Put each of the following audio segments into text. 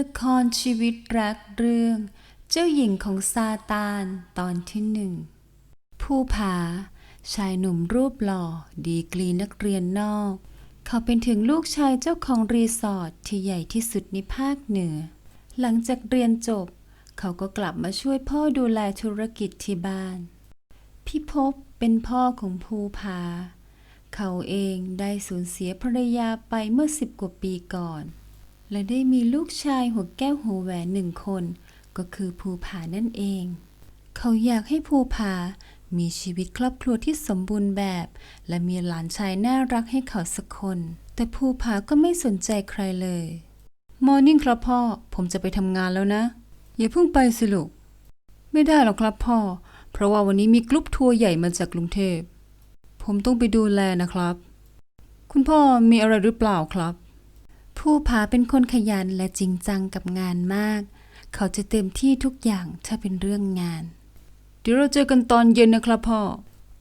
ละครชีวิตรักเรื่อง เจ้าหญิงของซาตานตอนที่หนึ่ง ผู้ผา ชายหนุ่มรูปหล่อ ดีกรีนักเรียนนอก เขาเป็นถึงลูกชายเจ้าของรีสอร์ทที่ใหญ่ที่สุดในภาคเหนือ หลังจากเรียนจบ เขาก็กลับมาช่วยพ่อดูแลธุรกิจที่บ้าน พี่พบเป็นพ่อของภูผา เขาเองได้สูญเสียภรรยาไปเมื่อสิบกว่าปีก่อน และได้มีลูกชายหัวแก้วหัวแหวนหนึ่งคน ก็คือภูผานั่นเอง เขาอยากให้ภูผามีชีวิตครอบครัวที่สมบูรณ์แบบ และมีหลานชายน่ารักให้เขาสักคน แต่ภูผาก็ไม่สนใจใครเลยมอร์นิ่งครับพ่อ ผมจะไปทำงานแล้วนะ อย่าเพิ่งไปสิลูก ไม่ได้หรอกครับพ่อ เพราะว่าวันนี้มีกรุ๊ปทัวร์ใหญ่มาจากกรุงเทพ ผมต้องไปดูแลนะครับ คุณพ่อมีอะไรหรือเปล่าครับ ผู้ผาเป็นคนขยันและจริงจังกับงานมาก เขาจะเต็มที่ทุกอย่างถ้าเป็นเรื่องงาน เดี๋ยวเราเจอกันตอนเย็นนะครับพ่อ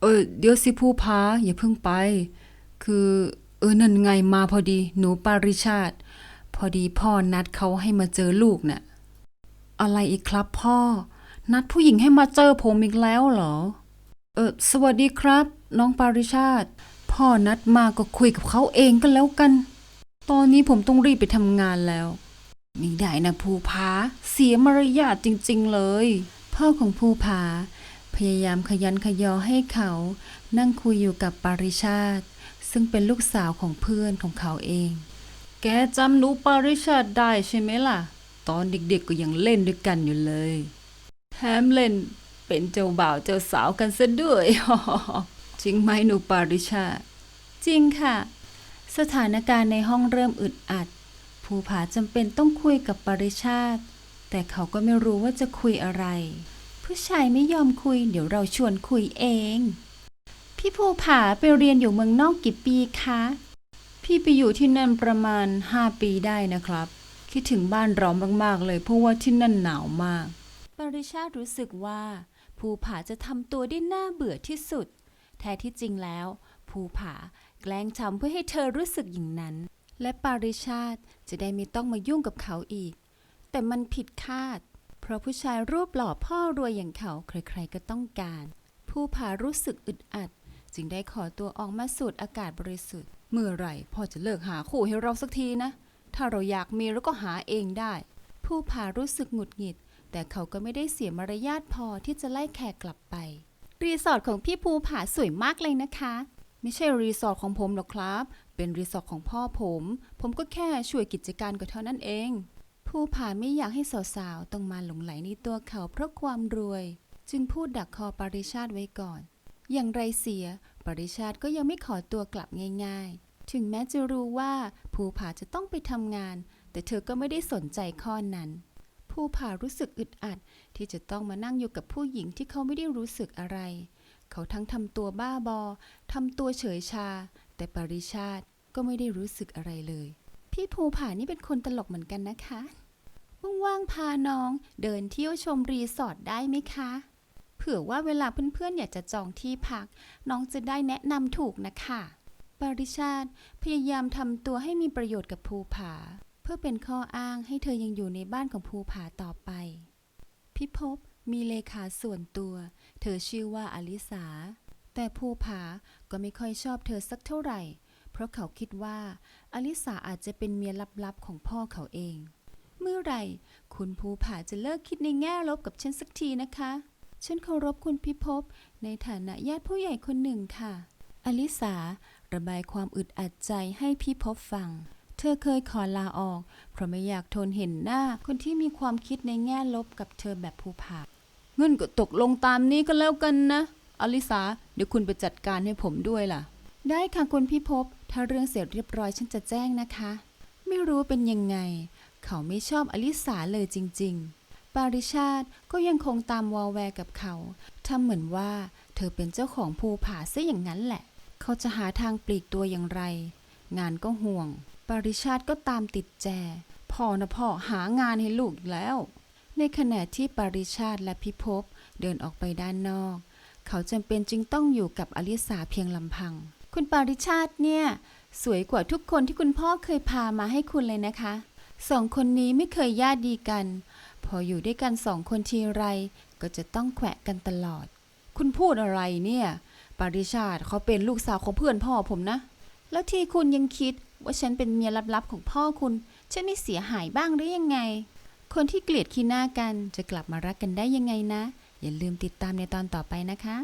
เออเดี๋ยวสิผู้พาอย่าเพิ่งไป คือเออนั่นไงมาพอดี หนูปาริชาติ พอดีพ่อนัดเขาให้มาเจอลูกน่ะ อะไรอีกครับพ่อ นัดผู้หญิงให้มาเจอผมอีกแล้วเหรอ เออสวัสดีครับ น้องปาริชาติ พ่อนัดมาก็คุยกับเขาเองก็แล้วกัน ตอนนี้ผมต้องรีบไปทำงานแล้วไม่ได้นะภูผาเสียมารยาทจริง ๆ เลย พ่อของภูผา พยายามขยันขยอให้เขา นั่งคุยอยู่กับปาริชาติ ซึ่งเป็นลูกสาวของเพื่อนของเขาเอง แกจำหนูปาริชาติได้ใช่ไหมล่ะ ตอนเด็กๆก็ยังเล่นด้วยกันอยู่เลย แถมเล่นเป็นเจ้าบ่าวเจ้าสาวกันซะด้วยจริงไหมหนูปาริชาติจริงค่ะ สถานการณ์ในห้องเริ่มอึดอัด ภูผาจำเป็นต้องคุยกับปริชาติ แต่เขาก็ไม่รู้ว่าจะคุยอะไร ผู้ชายไม่ยอมคุย เดี๋ยวเราชวนคุยเอง พี่ภูผาไปเรียนอยู่เมืองนอกกี่ปีคะ พี่ไปอยู่ที่นั่นประมาณ 5 ปีได้นะครับ คิดถึงบ้านเรามากๆเลยเพราะว่าที่นั่นหนาวมาก ปริชาติรู้สึกว่าภูผาจะทำตัวได้น่าเบื่อที่สุด แท้ที่จริงแล้ว ภูผา แกล้งทำเพื่อให้เธอรู้สึกอย่างนั้น และปาริชาติจะได้ไม่ต้องมายุ่งกับเขาอีก แต่มันผิดคาด เพราะผู้ชายรูปหล่อพ่อรวยอย่างเขาใครๆก็ต้องการภูผารู้สึกอึดอัด จึงได้ขอตัวออกมาสูดอากาศบริสุทธิ์ เมื่อไหร่พ่อจะเลิกหาคู่ให้เราสักทีนะ ถ้าเราอยากมีเราก็หาเองได้ภูผารู้สึกหงุดหงิด แต่เขาก็ไม่ได้เสียมารยาทพอที่จะไล่แขกกลับไปรีสอร์ทของพี่ภูผาสวยมากเลยนะคะ ไม่ใช่รีสอร์ทของผมหรอกครับ เป็นรีสอร์ทของพ่อผม ผมก็แค่ช่วยกิจการก็เท่านั้นเองภูผาไม่อยากให้สาวๆต้องมาหลงไหลในตัวเขาเพราะความรวย จึงพูดดักคอปริชาติไว้ก่อน อย่างไรเสีย ปริชาติก็ยังไม่ขอตัวกลับง่าย ๆ ถึงแม้จะรู้ว่าภูผาจะต้องไปทำงาน แต่เธอก็ไม่ได้สนใจข้อนั้นภูผารู้สึกอึดอัดที่จะต้องมานั่งอยู่กับผู้หญิงที่เขาไม่ได้รู้สึกอะไร เขาทั้งทำตัวบ้าบอทำตัวเฉยชา แต่ปริชาติก็ไม่ได้รู้สึกอะไรเลย พี่ภูผานี่เป็นคนตลกเหมือนกันนะคะว่างๆพาน้องเดินเที่ยวชมรีสอร์ทได้ไหมคะ เผื่อว่าเวลาเพื่อนๆอยากจะจองที่พัก น้องจะได้แนะนำถูกนะคะปริชาติพยายามทำตัวให้มีประโยชน์กับภูผา เพื่อเป็นข้ออ้างให้เธอยังอยู่ในบ้านของภูผาต่อไป พิภพ มีเลขาส่วนตัว เธอชื่อว่าอลิสา แต่ภูผาก็ไม่ค่อยชอบเธอสักเท่าไหร่ เพราะเขาคิดว่าอลิสาอาจจะเป็นเมียลับๆของพ่อเขาเอง เมื่อไหร่ คุณภูผาจะเลิกคิดในแง่ลบกับฉันสักทีนะคะ ฉันเคารพคุณพิภพในฐานะญาติผู้ใหญ่คนหนึ่งค่ะ อลิสาระบายความอึดอัดใจให้พิภพฟัง เธอเคยขอลาออก เพราะไม่อยากทนเห็นหน้า คนที่มีความคิดในแง่ลบกับเธอแบบภูผาเงินก็ตกลงตามนี้ก็แล้วกันนะ อลิสา เดี๋ยวคุณไปจัดการให้ผมด้วยล่ะ ได้ค่ะคุณพี่พบ ถ้าเรื่องเสร็จเรียบร้อยฉันจะแจ้งนะคะ ไม่รู้เป็นยังไง เขาไม่ชอบอลิสาเลยจริง ๆ ปาริชาติก็ยังคงตามวอลแวร์กับเขาทำเหมือนว่า เธอเป็นเจ้าของภูผาซะอย่างนั้นแหละ เขาจะหาทางปลีกตัวอย่างไร งานก็ห่วง ปริชาติก็ตามติดแจ พ่อนะพ่อหางานให้ลูกแล้ว ในขณะที่ปริชาติและพิภพเดินออกไปด้านนอก เขาจำเป็นจึงต้องอยู่กับอลิสาเพียงลำพัง คุณปริชาติเนี่ย สวยกว่าทุกคนที่คุณพ่อเคยพามาให้คุณเลยนะคะ สองคนนี้ไม่เคยญาติดีกัน พออยู่ด้วยกันสองคนทีไร ก็จะต้องแขวะกันตลอด คุณพูดอะไรเนี่ย ปริชาติเขาเป็นลูกสาวของเพื่อนพ่อผมนะ แล้วที่คุณยังคิด ว่าฉันเป็นเมียลับๆของพ่อคุณ ฉันไม่เสียหายบ้างหรือยังไง คนที่เกลียดขี้หน้ากันจะกลับมารักกันได้ยังไงนะ อย่าลืมติดตามในตอนต่อไปนะคะ